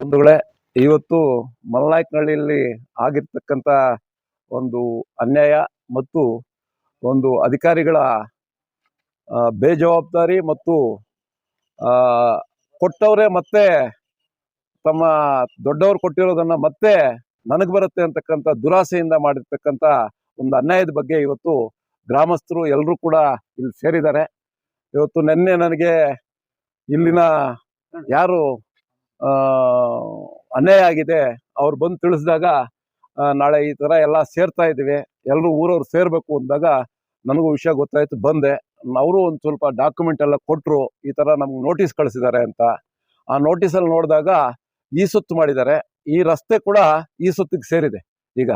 ಬಂಧುಗಳೇ, ಇವತ್ತು ಮಲ್ನಾಯಕನಹಳ್ಳಿಯಲ್ಲಿ ಆಗಿರ್ತಕ್ಕಂಥ ಒಂದು ಅನ್ಯಾಯ ಮತ್ತು ಒಂದು ಅಧಿಕಾರಿಗಳ ಬೇಜವಾಬ್ದಾರಿ ಮತ್ತು ಕೊಟ್ಟವರೇ ಮತ್ತೆ ತಮ್ಮ ದೊಡ್ಡವರು ಕೊಟ್ಟಿರೋದನ್ನ ಮತ್ತೆ ನನಗೆ ಬರುತ್ತೆ ಅಂತಕ್ಕಂಥ ದುರಾಸೆಯಿಂದ ಮಾಡಿರ್ತಕ್ಕಂಥ ಒಂದು ಅನ್ಯಾಯದ ಬಗ್ಗೆ ಇವತ್ತು ಗ್ರಾಮಸ್ಥರು ಎಲ್ಲರೂ ಕೂಡ ಇಲ್ಲಿ ಸೇರಿದ್ದಾರೆ. ಇವತ್ತು ನಿನ್ನೆ ನನಗೆ ಇಲ್ಲಿನ ಯಾರು ಅನ್ಯಾಯ ಆಗಿದೆ. ಅವ್ರು ಬಂದು ತಿಳಿಸಿದಾಗ ನಾಳೆ ಈ ಥರ ಎಲ್ಲ ಸೇರ್ತಾ ಇದ್ದೀವಿ ಎಲ್ಲರೂ ಊರವ್ರು ಸೇರಬೇಕು ಅಂದಾಗ ನನಗೂ ವಿಷಯ ಗೊತ್ತಾಯಿತು, ಬಂದೆ. ಅವರು ಒಂದು ಸ್ವಲ್ಪ ಡಾಕ್ಯುಮೆಂಟ್ ಎಲ್ಲ ಕೊಟ್ಟರು ಈ ಥರ ನಮ್ಗೆ ನೋಟಿಸ್ ಕಳಿಸಿದ್ದಾರೆ ಅಂತ. ಆ ನೋಟಿಸಲ್ಲಿ ನೋಡಿದಾಗ ಈ ಸುತ್ತು ಮಾಡಿದ್ದಾರೆ. ಈ ರಸ್ತೆ ಕೂಡ ಈ ಸುತ್ತಿಗೆ ಸೇರಿದೆ. ಈಗ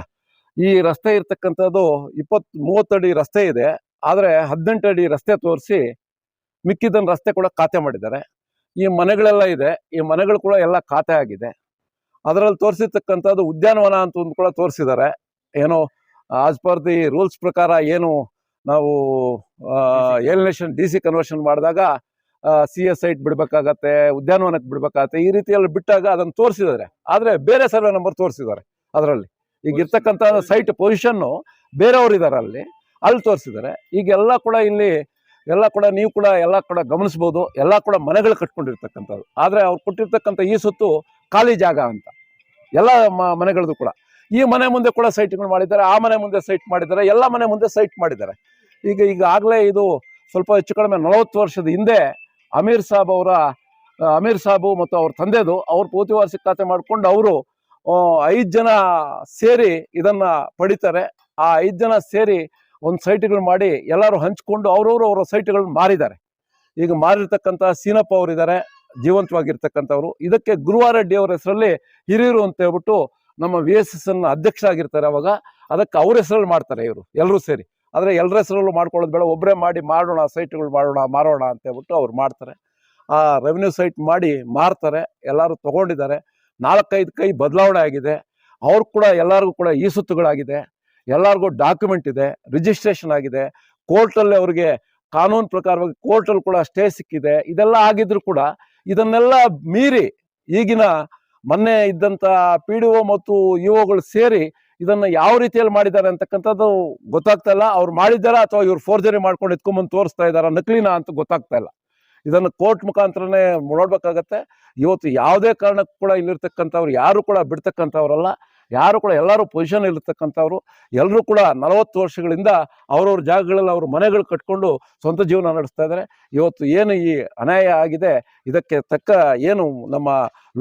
ಈ ರಸ್ತೆ ಇರ್ತಕ್ಕಂಥದ್ದು ಇಪ್ಪತ್ ಮೂವತ್ತಡಿ ರಸ್ತೆ ಇದೆ. ಆದರೆ ಹದಿನೆಂಟು ಅಡಿ ರಸ್ತೆ ತೋರಿಸಿ ಮಿಕ್ಕಿದ್ದನ್ನು ರಸ್ತೆ ಕೂಡ ಖಾತೆ ಮಾಡಿದ್ದಾರೆ. ಈ ಮನೆಗಳೆಲ್ಲ ಇದೆ. ಈ ಮನೆಗಳು ಕೂಡ ಎಲ್ಲ ಖಾತೆ ಆಗಿದೆ. ಅದರಲ್ಲಿ ತೋರಿಸಿರ್ತಕ್ಕಂಥದ್ದು ಉದ್ಯಾನವನ ಅಂತ ಒಂದು ಕೂಡ ತೋರಿಸಿದ್ದಾರೆ ಏನೋ ಆಸ್ ಪರ್ ದಿ ರೂಲ್ಸ್ ಪ್ರಕಾರ ಏನು ನಾವು ಏಲಿನೇಷನ್ ಡಿ ಸಿ ಕನ್ವರ್ಷನ್ ಮಾಡಿದಾಗ ಸಿ ಎಸ್ ಸೈಟ್ ಬಿಡ್ಬೇಕಾಗತ್ತೆ ಉದ್ಯಾನವನಕ್ಕೆ ಬಿಡಬೇಕಾಗತ್ತೆ ಈ ರೀತಿಯಲ್ಲಿ ಬಿಟ್ಟಾಗ ಅದನ್ನು ತೋರಿಸಿದ್ದಾರೆ ಆದರೆ ಬೇರೆ ಸರ್ವೆ ನಂಬರ್ ತೋರಿಸಿದ್ದಾರೆ ಅದರಲ್ಲಿ. ಈಗ ಇರ್ತಕ್ಕಂಥ ಸೈಟ್ ಪೊಸಿಷನ್ನು ಬೇರೆಯವರು ಇದ್ದಾರೆ ಅಲ್ಲಿ ಅಲ್ಲಿ ತೋರಿಸಿದ್ದಾರೆ ಈಗ ಎಲ್ಲ ಕೂಡ ಇಲ್ಲಿ ಎಲ್ಲ ಕೂಡ ನೀವು ಕೂಡ ಎಲ್ಲ ಕೂಡ ಗಮನಿಸ್ಬೋದು ಎಲ್ಲ ಕೂಡ ಮನೆಗಳು ಕಟ್ಕೊಂಡಿರ್ತಕ್ಕಂಥದ್ದು. ಆದರೆ ಅವ್ರು ಕೊಟ್ಟಿರ್ತಕ್ಕಂಥ ಈ ಸುತ್ತು ಖಾಲಿ ಜಾಗ ಅಂತ. ಎಲ್ಲ ಮನೆಗಳದ್ದು ಕೂಡ. ಈ ಮನೆ ಮುಂದೆ ಕೂಡ ಸೈಟ್ಗಳು ಮಾಡಿದ್ದಾರೆ, ಆ ಮನೆ ಮುಂದೆ ಸೈಟ್ ಮಾಡಿದ್ದಾರೆ, ಎಲ್ಲ ಮನೆ ಮುಂದೆ ಸೈಟ್ ಮಾಡಿದ್ದಾರೆ. ಈಗ ಈಗಾಗಲೇ ಇದು ಸ್ವಲ್ಪ ಹೆಚ್ಚು ಕಡಿಮೆ ನಲವತ್ತು ವರ್ಷದ ಹಿಂದೆ ಅಮೀರ್ ಸಾಬ್ ಅವರ ಅಮೀರ್ ಸಾಬು ಮತ್ತು ಅವ್ರ ತಂದೆದು ಅವ್ರ ಪೂರ್ತಿ ವಾರ್ಷಿಕ ಖಾತೆ ಮಾಡಿಕೊಂಡು ಅವರು ಐದು ಜನ ಸೇರಿ ಇದನ್ನ ಪಡಿತಾರೆ. ಆ ಐದು ಜನ ಸೇರಿ ಒಂದು ಸೈಟ್ಗಳು ಮಾಡಿ ಎಲ್ಲರೂ ಹಂಚ್ಕೊಂಡು ಅವ್ರವ್ರು ಅವರ ಸೈಟ್ಗಳನ್ನ ಮಾರಿದ್ದಾರೆ. ಈಗ ಮಾರಿರ್ತಕ್ಕಂಥ ಸೀನಪ್ಪ ಅವರಿದ್ದಾರೆ. ಜೀವಂತವಾಗಿರ್ತಕ್ಕಂಥವ್ರು. ಇದಕ್ಕೆ ಗುರುವಾರೆಡ್ಡಿ ಅವರ ಹೆಸರಲ್ಲಿ ಹಿರಿಯರು ಅಂತ ಹೇಳ್ಬಿಟ್ಟು ನಮ್ಮ ವಿ ಎಸ್ ಎಸ್ ಅನ್ನ ಅಧ್ಯಕ್ಷ ಆಗಿರ್ತಾರೆ ಅವಾಗ. ಅದಕ್ಕೆ ಅವ್ರ ಹೆಸರಲ್ಲಿ ಮಾಡ್ತಾರೆ ಇವರು ಎಲ್ಲರೂ ಸೇರಿ. ಆದರೆ ಎಲ್ಲರ ಹೆಸರಲ್ಲೂ ಮಾಡ್ಕೊಳ್ಳೋದು ಬೇಡ ಒಬ್ಬರೇ ಮಾಡಿ ಮಾಡೋಣ ಸೈಟ್ಗಳು ಮಾಡೋಣ, ಮಾರೋಣ ಅಂತ ಹೇಳ್ಬಿಟ್ಟು ಅವ್ರು ಮಾಡ್ತಾರೆ. ಆ ರೆವಿನ್ಯೂ ಸೈಟ್ ಮಾಡಿ ಮಾರ್ತಾರೆ, ಎಲ್ಲರೂ ತಗೊಂಡಿದ್ದಾರೆ. ನಾಲ್ಕೈದು ಕೈ ಬದಲಾವಣೆ ಆಗಿದೆ. ಅವ್ರು ಕೂಡ, ಎಲ್ಲರಿಗೂ ಕೂಡ ಈ ಸುತ್ತುಗಳಾಗಿದೆ ಎಲ್ಲರಿಗೂ ಡಾಕ್ಯುಮೆಂಟ್ ಇದೆ ರಿಜಿಸ್ಟ್ರೇಷನ್ ಆಗಿದೆ. ಕೋರ್ಟಲ್ಲಿ ಅವ್ರಿಗೆ ಕಾನೂನು ಪ್ರಕಾರವಾಗಿ ಕೋರ್ಟಲ್ಲಿ ಕೂಡ ಸ್ಟೇ ಸಿಕ್ಕಿದೆ. ಇದೆಲ್ಲ ಆಗಿದ್ರು ಕೂಡ ಇದನ್ನೆಲ್ಲ ಮೀರಿ ಈಗಿನ ಮೊನ್ನೆ ಇದ್ದಂಥ ಪಿ ಡಿ ಒ ಮತ್ತು ಇ ಒಗಳು ಸೇರಿ ಇದನ್ನ ಯಾವ ರೀತಿಯಲ್ಲಿ ಮಾಡಿದ್ದಾರೆ ಅಂತಕ್ಕಂಥದ್ದು ಗೊತ್ತಾಗ್ತಾ ಇಲ್ಲ. ಅವ್ರು ಮಾಡಿದ್ದಾರಾ ಅಥವಾ ಇವ್ರು ಫೋರ್ಜರಿ ಮಾಡ್ಕೊಂಡು ಎತ್ಕೊಂಬಂದು ತೋರಿಸ್ತಾ ಇದ್ದಾರಾ ನಕಲಿನ ಅಂತ ಗೊತ್ತಾಗ್ತಾ ಇಲ್ಲ. ಇದನ್ನು ಕೋರ್ಟ್ ಮುಖಾಂತರನೇ ನೋಡ್ಬೇಕಾಗತ್ತೆ. ಇವತ್ತು ಯಾವುದೇ ಕಾರಣಕ್ಕೂ ಕೂಡ ಇಲ್ಲಿರ್ತಕ್ಕಂಥವ್ರು ಯಾರು ಕೂಡ ಬಿಡ್ತಕ್ಕಂಥವ್ರಲ್ಲ. ಯಾರು ಕೂಡ ಎಲ್ಲರೂ ಪೊಸಿಷನ್ ಇರ್ತಕ್ಕಂಥವ್ರು ಎಲ್ಲರೂ ಕೂಡ ನಲವತ್ತು ವರ್ಷಗಳಿಂದ ಅವ್ರವ್ರ ಜಾಗಗಳಲ್ಲಿ ಅವ್ರ ಮನೆಗಳು ಕಟ್ಕೊಂಡು ಸ್ವಂತ ಜೀವನ ನಡೆಸ್ತಾ ಇದ್ದಾರೆ ಇವತ್ತು ಏನು ಈ ಅನ್ಯಾಯ ಆಗಿದೆ, ಇದಕ್ಕೆ ತಕ್ಕ ಏನು ನಮ್ಮ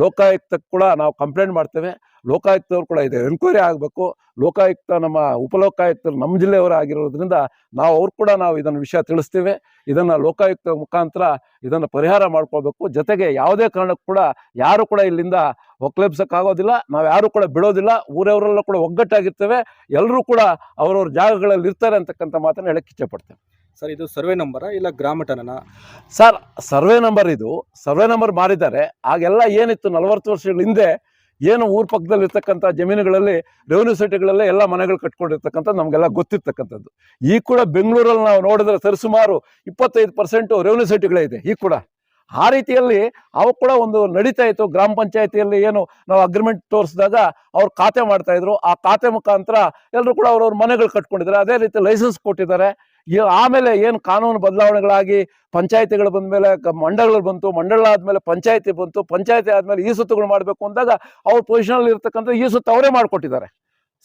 ಲೋಕಾಯುಕ್ತಕ್ಕೆ ಕೂಡ ನಾವು ಕಂಪ್ಲೇಂಟ್ ಮಾಡ್ತೇವೆ. ಲೋಕಾಯುಕ್ತವ್ರು ಕೂಡ ಇದೆ ಎನ್ಕ್ವೈರಿ ಆಗಬೇಕು. ಲೋಕಾಯುಕ್ತ ನಮ್ಮ ಉಪಲೋಕಾಯುಕ್ತರು ನಮ್ಮ ಜಿಲ್ಲೆಯವರು ಆಗಿರೋದ್ರಿಂದ ನಾವು ಅವ್ರು ಕೂಡ ನಾವು ಇದನ್ನು ವಿಷಯ ತಿಳಿಸ್ತೇವೆ. ಇದನ್ನು ಲೋಕಾಯುಕ್ತ ಮುಖಾಂತರ ಇದನ್ನು ಪರಿಹಾರ ಮಾಡ್ಕೊಳ್ಬೇಕು. ಜೊತೆಗೆ ಯಾವುದೇ ಕಾರಣಕ್ಕೂ ಕೂಡ ಯಾರು ಕೂಡ ಇಲ್ಲಿಂದ ಒಕ್ಲೆಬ್ಸಕ್ಕಾಗೋದಿಲ್ಲ ನಾವು ಯಾರು ಕೂಡ ಬಿಡೋದಿಲ್ಲ ಊರವರೆಲ್ಲ ಕೂಡ ಒಗ್ಗಟ್ಟಾಗಿರ್ತೇವೆ ಎಲ್ಲರೂ ಕೂಡ ಅವ್ರವ್ರ ಜಾಗಗಳಲ್ಲಿ ಇರ್ತಾರೆ ಅಂತಕ್ಕಂಥ ಮಾತನ್ನು ಹೇಳಕ್ಕೆ ಇಷ್ಟಪಡ್ತೇನೆ ಸರ್ ಇದು ಸರ್ವೆ ನಂಬರ ಇಲ್ಲ ಗ್ರಾಮಟನನ ಸರ್ ಸರ್ವೆ ನಂಬರ್ ಇದು. ಸರ್ವೆ ನಂಬರ್ ಮಾಡಿದ್ದಾರೆ. ಆಗೆಲ್ಲ ಏನಿತ್ತು ನಲವತ್ತು ವರ್ಷಗಳ ಹಿಂದೆ ಏನು ಊರ ಪಕ್ಕದಲ್ಲಿ ಇರ್ತಕ್ಕಂಥ ಜಮೀನುಗಳಲ್ಲಿ ರೆವೆನ್ಯೂ ಸಿಟಿಗಳಲ್ಲಿ ಎಲ್ಲ ಮನೆಗಳು ಕಟ್ಕೊಂಡಿರ್ತಕ್ಕಂಥ ನಮಗೆಲ್ಲ ಗೊತ್ತಿರ್ತಕ್ಕಂಥದ್ದು. ಈ ಕೂಡ ಬೆಂಗಳೂರಲ್ಲಿ ನಾವು ನೋಡಿದ್ರೆ ಸರಿಸುಮಾರು ಇಪ್ಪತ್ತೈದು ಪರ್ಸೆಂಟು ರೆವೆನ್ಯೂ ಸಿಟಿಗಳೇ ಇದೆ ಈ ಕೂಡ. ಆ ರೀತಿಯಲ್ಲಿ ಅವು ಕೂಡ ಒಂದು ನಡೀತಾ ಇತ್ತು. ಗ್ರಾಮ ಪಂಚಾಯತಿಯಲ್ಲಿ ಏನು ನಾವು ಅಗ್ರಿಮೆಂಟ್ ತೋರಿಸಿದಾಗ ಅವ್ರು ಖಾತೆ ಮಾಡ್ತಾ ಇದ್ರು. ಆ ಖಾತೆ ಮುಖಾಂತರ ಎಲ್ಲರೂ ಕೂಡ ಅವ್ರವ್ರ ಮನೆಗಳು ಕಟ್ಕೊಂಡಿದ್ದಾರೆ. ಅದೇ ರೀತಿ ಲೈಸೆನ್ಸ್ ಕೊಟ್ಟಿದ್ದಾರೆ. ಆಮೇಲೆ ಏನು ಕಾನೂನು ಬದಲಾವಣೆಗಳಾಗಿ ಪಂಚಾಯತಿಗಳು ಬಂದ ಮೇಲೆ ಮಂಡಳಗಳು ಬಂತು ಮಂಡಳ ಆದಮೇಲೆ ಪಂಚಾಯತಿ ಬಂತು, ಪಂಚಾಯತಿ ಆದಮೇಲೆ ಈ ಸುತ್ತುಗಳು ಮಾಡಬೇಕು ಅಂದಾಗ ಅವ್ರ ಪೊಸಿಷನಲ್ಲಿ ಇರ್ತಕ್ಕಂಥ ಈ ಸುತ್ತು ಅವರೇ ಮಾಡಿಕೊಟ್ಟಿದ್ದಾರೆ.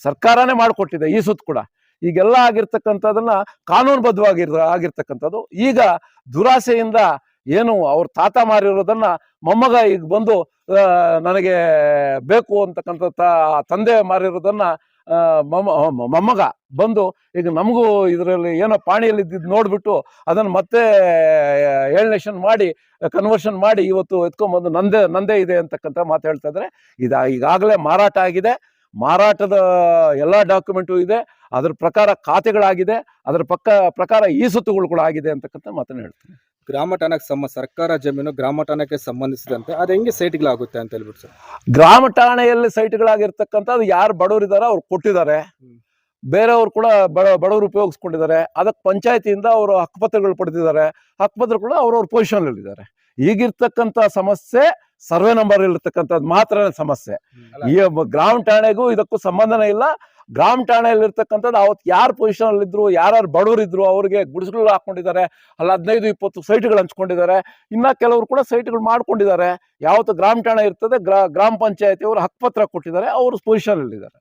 ಸರ್ಕಾರನೇ ಮಾಡಿಕೊಟ್ಟಿದೆ ಈ ಸುತ್ತು ಕೂಡ. ಈಗೆಲ್ಲ ಆಗಿರ್ತಕ್ಕಂಥದನ್ನ ಕಾನೂನುಬದ್ಧವಾಗಿರ್ ಆಗಿರ್ತಕ್ಕಂಥದ್ದು. ಈಗ ದುರಾಸೆಯಿಂದ ಏನು ಅವ್ರ ತಾತ ಮಾರಿರೋದನ್ನ ಮೊಮ್ಮಗ ಈಗ ಬಂದು ನನಗೆ ಬೇಕು ಅಂತಕ್ಕಂಥ ತಂದೆ ಮಾರಿರೋದನ್ನ ಮೊಮ್ಮ ಮೊಮ್ಮ- ಮೊಮ್ಮಗ ಬಂದು ಈಗ ನಮಗೂ ಇದರಲ್ಲಿ ಏನೋ ಪಾಣಿಯಲ್ಲಿ ಇದ್ದಿದ್ದು ನೋಡ್ಬಿಟ್ಟು ಅದನ್ನು ಮತ್ತೆ ಏಳ್ನೇಷನ್ ಮಾಡಿ ಕನ್ವರ್ಷನ್ ಮಾಡಿ ಇವತ್ತು ಎತ್ಕೊಂಡ್ಬಂದು ನಂದೇ ನಂದೇ ಇದೆ ಅಂತಕ್ಕಂಥ ಮಾತು ಹೇಳ್ತಾ ಇದ್ದಾರೆ ಇದು ಈಗಾಗಲೇ ಮಾರಾಟ ಆಗಿದೆ. ಮಾರಾಟದ ಎಲ್ಲ ಡಾಕ್ಯುಮೆಂಟು ಇದೆ ಅದರ ಪ್ರಕಾರ ಖಾತೆಗಳಾಗಿದೆ ಅದರ ಪಕ್ಕ ಪ್ರಕಾರ ಈ ಸುತ್ತುಗಳು ಕೂಡ ಆಗಿದೆ ಅಂತಕ್ಕಂಥ ಮಾತನ್ನು ಹೇಳ್ತೀನಿ. ಗ್ರಾಮ ಠಾಣಕ್ಕೆ ಸರ್ಕಾರ ಜಮೀನು ಗ್ರಾಮ ಠಾಣಕ್ಕೆ ಸಂಬಂಧಿಸಿದಂತೆ ಅದು ಹೆಂಗೆ ಸೈಟ್ಗಳಾಗುತ್ತೆ ಅಂತ ಹೇಳ್ಬಿಟ್ಟು ಸರ್? ಗ್ರಾಮ ಠಾಣೆಯಲ್ಲಿ ಸೈಟ್ಗಳಾಗಿರ್ತಕ್ಕಂಥದ್ದು ಯಾರು ಬಡವರಿದ್ದಾರೆ ಅವ್ರು ಕೊಟ್ಟಿದ್ದಾರೆ. ಬೇರೆಯವರು ಕೂಡ ಬಡ ಬಡವರು ಉಪಯೋಗಿಸ್ಕೊಂಡಿದ್ದಾರೆ. ಅದಕ್ಕೆ ಪಂಚಾಯತಿಯಿಂದ ಅವರು ಹಕ್ಕುಪತ್ರಗಳು ಪಡೆದಿದ್ದಾರೆ. ಹಕ್ಕುಪತ್ರ ಕೂಡ ಅವ್ರವ್ರ ಪೊಸಿಷನ್ ಇದ್ದಾರೆ ಈಗಿರ್ತಕ್ಕಂಥ ಸಮಸ್ಯೆ ಸರ್ವೆ ನಂಬರ್ ಇರ್ತಕ್ಕಂಥದ್ದು ಮಾತ್ರ ಸಮಸ್ಯೆ. ಈ ಗ್ರಾಮ ಠಾಣೆಗೂ ಇದಕ್ಕೂ ಸಂಬಂಧನೇ ಇಲ್ಲ. ಗ್ರಾಮ ಠಾಣೆಯಲ್ಲಿ ಇರ್ತಕ್ಕಂಥದ್ದು ಅವತ್ತು ಯಾರು ಪೊಸಿಷನ್ ಅಲ್ಲಿ ಇದ್ರು ಯಾರು ಬಡವರು ಇದ್ರು ಅವ್ರಿಗೆ ಗುಡಿಸಲು ಹಾಕೊಂಡಿದ್ದಾರೆ ಅಲ್ಲಿ ಹದಿನೈದು ಇಪ್ಪತ್ತು ಸೈಟ್ಗಳು ಹಂಚ್ಕೊಂಡಿದ್ದಾರೆ ಇನ್ನ ಕೆಲವರು ಕೂಡ ಸೈಟ್ಗಳು ಮಾಡ್ಕೊಂಡಿದ್ದಾರೆ. ಯಾವತ್ತು ಗ್ರಾಮ ಠಾಣೆ ಇರ್ತದೆ ಗ್ರಾ ಗ್ರಾಮ ಪಂಚಾಯತಿ ಅವರು ಹಕ್ಕುಪತ್ರ ಕೊಟ್ಟಿದ್ದಾರೆ ಅವರು ಪೊಸಿಷನ್ ಅಲ್ಲಿ ಇದ್ದಾರೆ